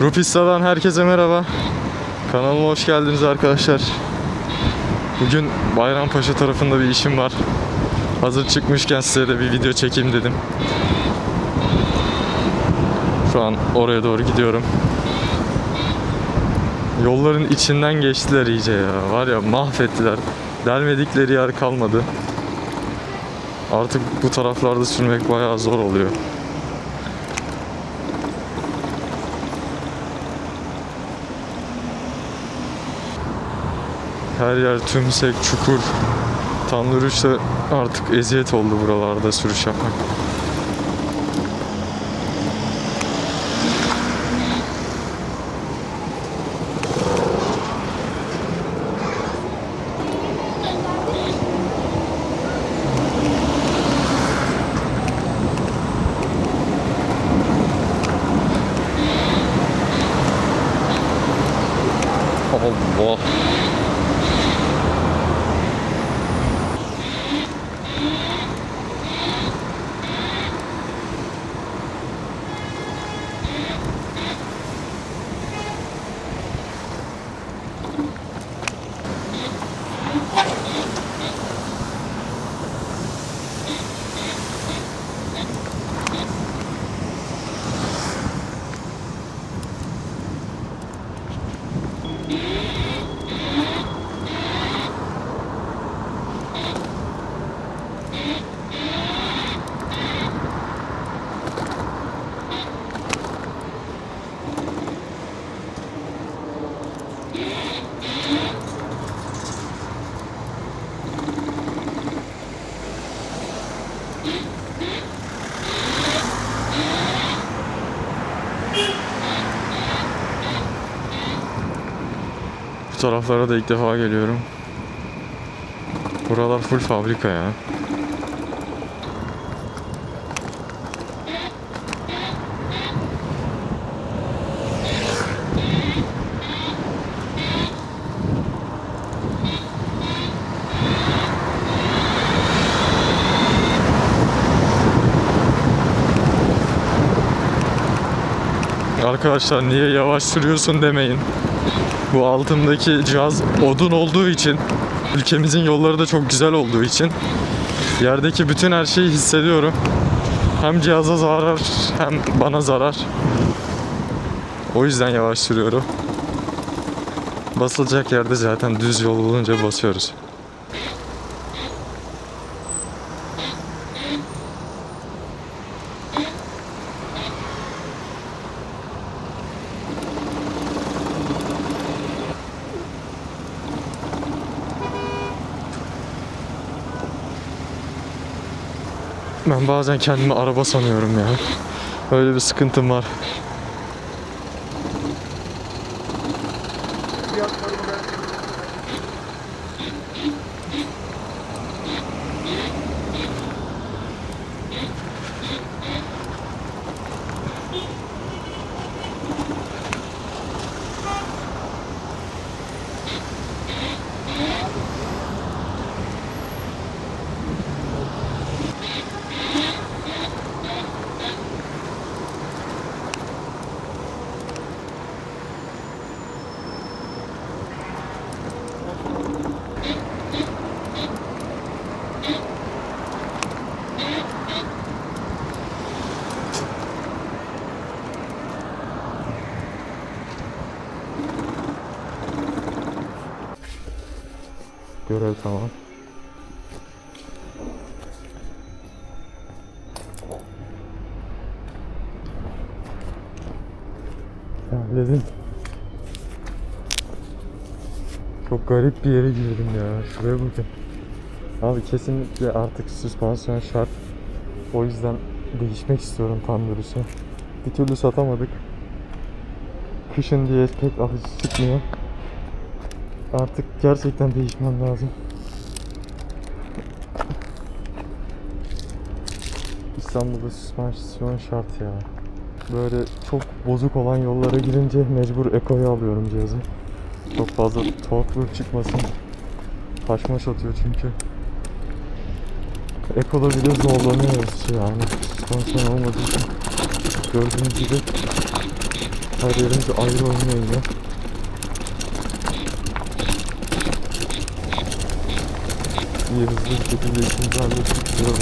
Rupista'dan herkese merhaba. Kanalıma hoş geldiniz arkadaşlar. Bugün Bayrampaşa tarafında bir işim var. Hazır çıkmışken size de bir video çekeyim dedim. Şu an oraya doğru gidiyorum. Yolların içinden geçtiler iyice ya. Var ya mahvettiler. Delmedikleri yer kalmadı. Artık bu taraflarda sürmek bayağı zor oluyor. Her yer tümsek, çukur. Tanrı artık eziyet oldu buralarda sürüş yapmak. Allah. Taraflara da ilk defa geliyorum. Buralar full fabrika ya. Arkadaşlar niye yavaş sürüyorsun demeyin. Bu altımdaki cihaz odun olduğu için ülkemizin yolları da çok güzel olduğu için yerdeki bütün her şeyi hissediyorum. Hem cihaza zarar hem bana zarar. O yüzden yavaş sürüyorum. Basılacak yerde zaten düz yol bulunca basıyoruz. Ben bazen kendimi araba sanıyorum ya. Öyle bir sıkıntım var. Görev tamam. Halledin. Çok garip bir yere girdim ya. Şuraya bakın. Abi kesinlikle artık süspansiyon şart. O yüzden değişmek istiyorum tam doğrusu. Bir türlü satamadık. Kışın diye pek alıcı çıkmıyor. Artık gerçekten değişmem lazım. İstanbul'da süspansiyon şart ya. Böyle çok bozuk olan yollara girince mecbur Eko'yu alıyorum cihazı. Çok fazla torkluk çıkmasın. Taşmaş atıyor çünkü. Eko'da bile zorlanıyoruz yani. Süspansiyon olmadığı için. Gördüğünüz gibi Her yerimiz ayrı oynuyor ya. Bir şekilde işimizi hallettik. Oldu.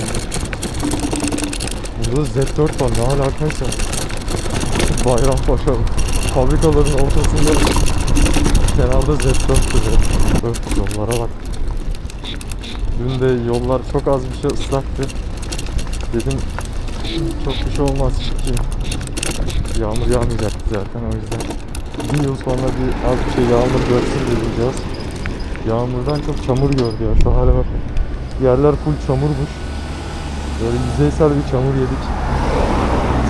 Burada Z4 var ne alakaysa. Bayrampaşa fabrikaların ortasında kenarda Z4 duruyor. Öf yollara bak. Dün de yollar çok az bir şey ıslaktı. Dedim çok bir şey olmaz çıkayım. Yağmur yağmayacaktı zaten o yüzden. Bir yıl sonra bir az bir şey yağmur görsün diyeceğiz. Yağmurdan çok çamur gördü ya şu hale bak. Yerler full çamurmuş. Böyle yüzeysel bir çamur yedik.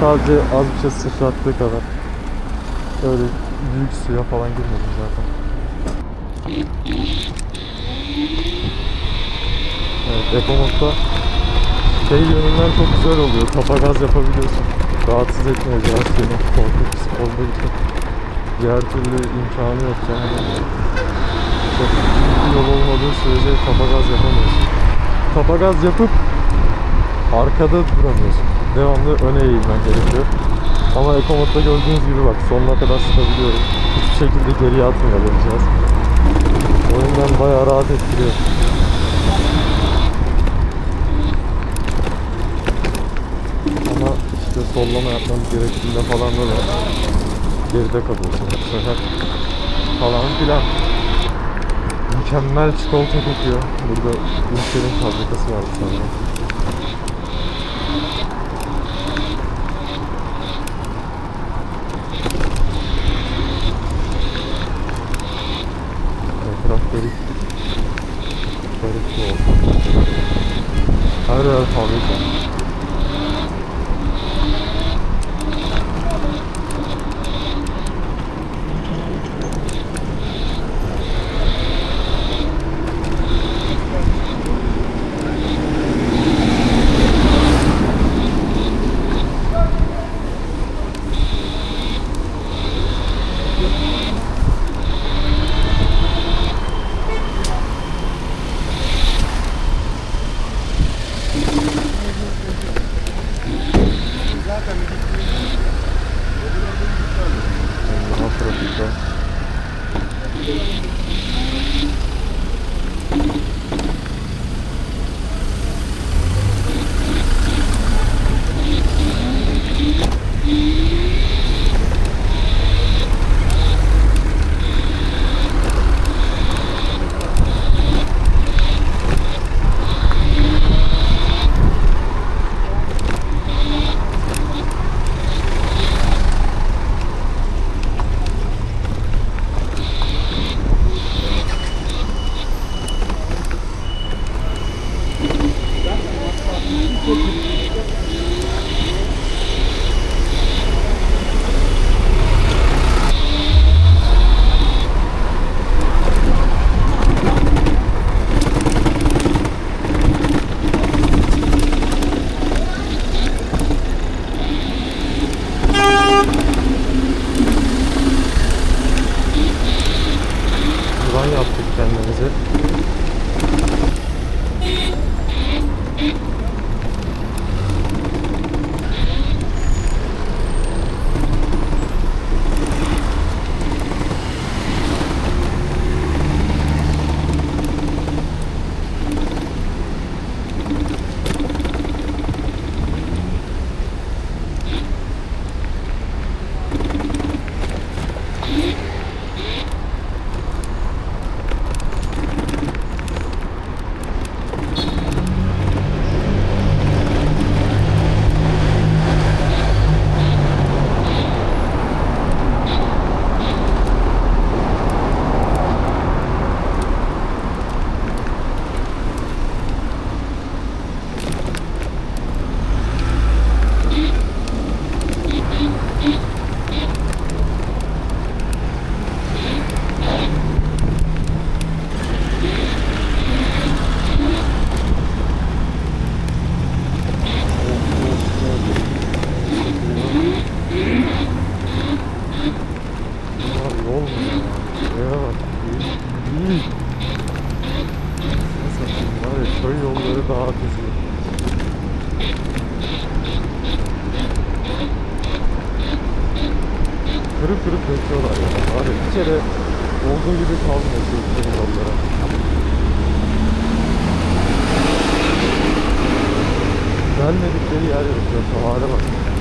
Sadece az bir şey sıçrattığı kadar. Öyle büyük suya falan girmedim zaten. Evet, Epomod'da şey yönünden çok güzel oluyor. Kafa gaz yapabiliyorsun. Rahatsız etmiyor ya seni. Sporda için. Diğer türlü imkanı yok yani. Bir yol olmadığı sürece kafa gaz yapamıyorsun. Kafa gaz yapıp arkada duramıyorsun. Devamlı öne eğilmen gerekiyor. Ama Ekomod'da gördüğünüz gibi bak sonuna kadar sıkabiliyorum. Hiçbir şekilde geriye atmıyor cihaz. O yüzden bayağı rahat etkiliyor. Ama işte sollama yapmamız gerektiğinde falan da geride kalıyorsun falan filan. Mükemmel çikolata kokuyor. Burada Ülker'in fabrikası var sanırım. Etraf garip. Garip ortam. Her yer fabrika. Kırıp kırıp döküyorlar ya. Var ya bir kere olduğu gibi kalmıyor şu ülkenin yolları. Gelmedikleri yer yok hale bak.